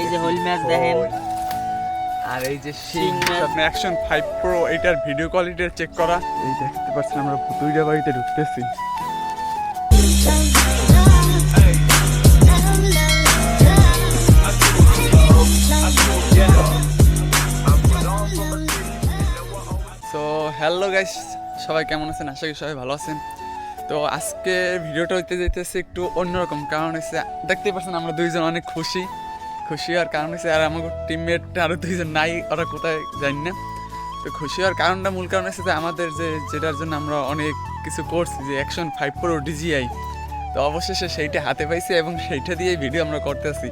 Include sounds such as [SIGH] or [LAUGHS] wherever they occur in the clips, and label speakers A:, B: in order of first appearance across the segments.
A: এই যে whole match দেখেন।
B: আর এই যে
A: শিং
B: শিং
A: মাছ।
B: অ্যাকশন ফাইভ প্রো এটার ভিডিও কোয়ালিটি চেক করা। এই দেখতে পাচ্ছেন আমরা ভুতুইরা বাড়িতে ঢুকতেছি। সো হ্যালো গাইস সবাই কেমন আছেন? আশা করি সবাই ভালো আছেন। তো আজকে ভিডিওটা হইতে যাইতেছে একটু অন্যরকম। কারণ হচ্ছে দেখতেই পাচ্ছেন আমরা দুইজন অনেক খুশি। খুশি হওয়ার কারণ হচ্ছে আর আমার টিমমেট আরও দুইজন নাই ওরা কোথায় জানি না। তো খুশি হওয়ার কারণটা মূল কারণ হচ্ছে যে আমাদের যে যেটার জন্য আমরা অনেক কিছু করছি যে অ্যাকশন ফাইভ প্রো ডিজিআই তো অবশেষে সেইটা হাতে পাইছি এবং সেইটা দিয়েই ভিডিও আমরা করতেছি।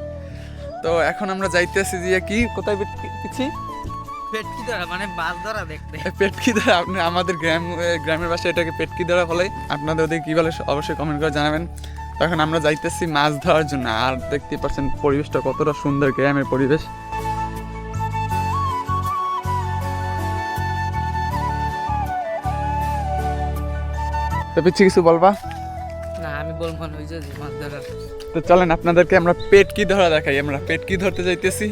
B: তো এখন আমরা যাইতেছি যে কি কোথায় পিছি
A: পেটকি ধরা মানে মাছ ধরা দেখতে।
B: পেটকি ধরা আপনি আমাদের গ্রাম গ্রামের বাসায় এটাকে পেটকি ধরা বলে? আপনাদের ওদের কী বলে অবশ্যই কমেন্ট করে জানাবেন। তখন আমরা যাইতেছি মাছ ধরার জন্য। আর দেখতে পাচ্ছেন পরিবেশটা কতটা সুন্দর গ্রামের পরিবেশ। তো পিছিয়ে কিছু বলবা?
A: না আমি বলব না ওই যে যে মাছ ধরার।
B: তো চলেন আপনাদেরকে আমরা পেটকি ধরা দেখাই। আমরা পেটকি ধরতে যাইতেছি?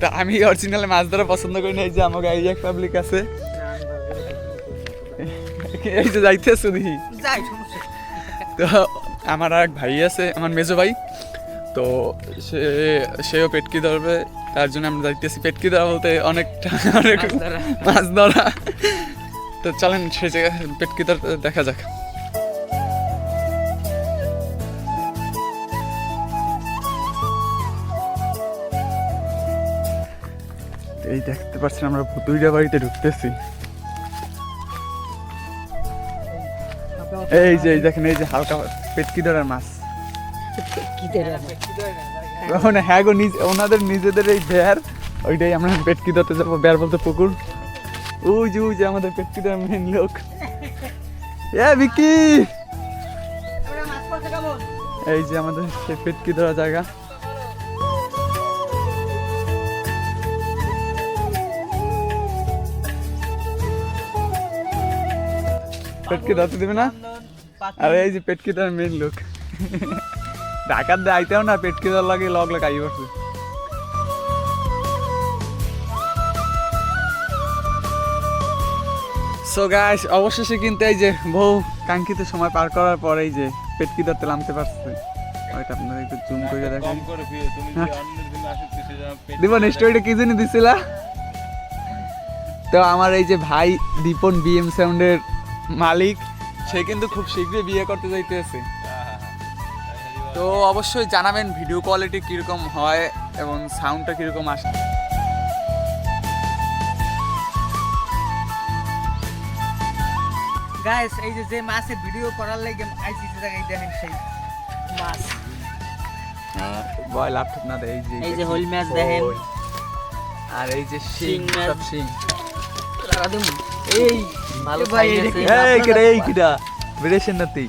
B: তা আমি অরিজিনালি মাছ ধরা পছন্দ করি না এই যে আমাকে এই এক পাবলিক আছে এই যে যাইতেছে তো আমার আর এক ভাই আছে আমার মেজো ভাই। তো সে সেও পেটকি ধরবে তার জন্য আমরা যাইতেছি পেটকি ধরা বলতে অনেকটা অনেক [LAUGHS]
A: মাছ ধরা।
B: তো চলেন সে জায়গায় পেটকি ধরতে দেখা যাক। এই দেখতে পাচ্ছেন আমরা ভুতুইরা বাড়িতে ঢুকতেছি। এই যে দেখেন এই যে হালকা পেটকি ধরার মাছ। ওখানে হ্যাঁ গো নিজ ওনাদের নিজেদের এই বেয়ার ওইটাই আমরা পেটকি ধরতে যাব বেয়ার বলতে পুকুর। ওই যে ওই যে আমাদের পেটকি ধরার মেন লোক। এ বিকি এই যে আমাদের সে পেটকি ধরা জায়গা। পেটকি ধরতে দেবে না? আরে এই যে পেটকি ধরার মেন লোক। ঢাকার দিয়ে আইতেও না পেটকি ধর লাগে লগ লাগ আই বসে সো গাইস অবশেষে কিন্তু এই যে বহু কাঙ্ক্ষিত সময় পার করার পর এই যে পেটকি ধরতে নামতে পারছে। ওইটা আপনারা একটু জুম করে দেখেন হ্যাঁ। দিব স্টোরিটা কি জানি দিছিলা? তো আমার এই যে ভাই দীপন বিএম সাউন্ডের মালিক সে কিন্তু খুব শীঘ্রই বিয়ে করতে যাইতেছে তো অবশ্যই জানাবেন ভিডিও কোয়ালিটি কীরকম হয় এবং সাউন্ডটা কীরকম আসে
A: গাইস এই যে যে মাছের ভিডিও করার লাগে আইসি যে জায়গায় দেখেন সেই মাছ
B: বয় ল্যাপটপ না দেয় এই যে
A: এই যে হোল ম্যাচ দেখেন।
B: আর এই যে শিং। সব শিং
A: দিমু। এই ভালো
B: ভাই এই এই না তুই।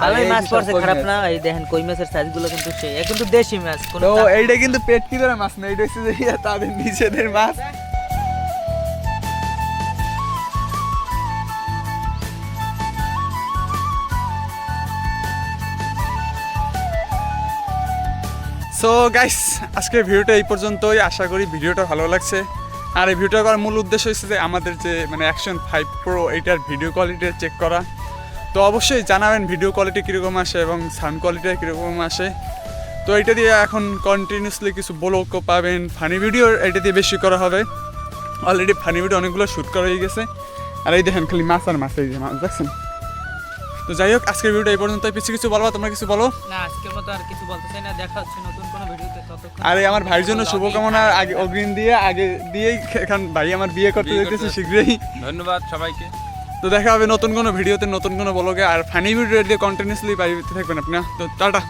A: ভালোই মাছ পড়ছে খারাপ না? এই দেখেন কই মাছের সাইজগুলো কিন্তু সেই কিন্তু দেশি মাছ কোন
B: তো এইটা কিন্তু পেট কি ধরে মাছ না? এইটা হচ্ছে যে তাদের নিজেদের মাছ। সো গাইস আজকের ভিডিওটা এই পর্যন্তই। আশা করি ভিডিওটা ভালো লাগছে। আর এই ভিডিওটা করার মূল উদ্দেশ্য হচ্ছে যে আমাদের যে মানে অ্যাকশন ফাইভ প্রো এইটার ভিডিও কোয়ালিটি চেক করা। তো অবশ্যই জানাবেন ভিডিও কোয়ালিটি কীরকম আসে এবং সাউন্ড কোয়ালিটি কীরকম আসে। তো এটা দিয়ে এখন কন্টিনিউসলি কিছু ব্লগও পাবেন ফানি ভিডিও এটা দিয়ে বেশি করা হবে। অলরেডি ফানি ভিডিও অনেকগুলো শ্যুট করা হয়ে গেছে। আর এই দেখেন খালি মাছ আর মাছ, এই যে মাছ, দেখছেন? তো যাই হোক আজকের ভিডিওটা এই পর্যন্ত পিছিয়ে কিছু বলবা তোমরা কিছু বলো?
A: না আজকের মতো আর কিছু বলতে চাই না। দেখা হচ্ছে নতুন কোনো ভিডিওতে ততক্ষণ
B: আরে আমার ভাইয়ের জন্য শুভকামনা আগে অগ্রিম দিয়ে আগে দিয়েই এখন ভাই আমার বিয়ে করতে যেতেছে শীঘ্রই।
C: ধন্যবাদ সবাইকে।
B: তো দেখা হবে নতুন কোনো ভিডিওতে নতুন কোনো ব্লগে আর ফানি ভিডিও দিয়ে কন্টিনিউসলি পাইতে থাকবেন আপনার তো টাটা।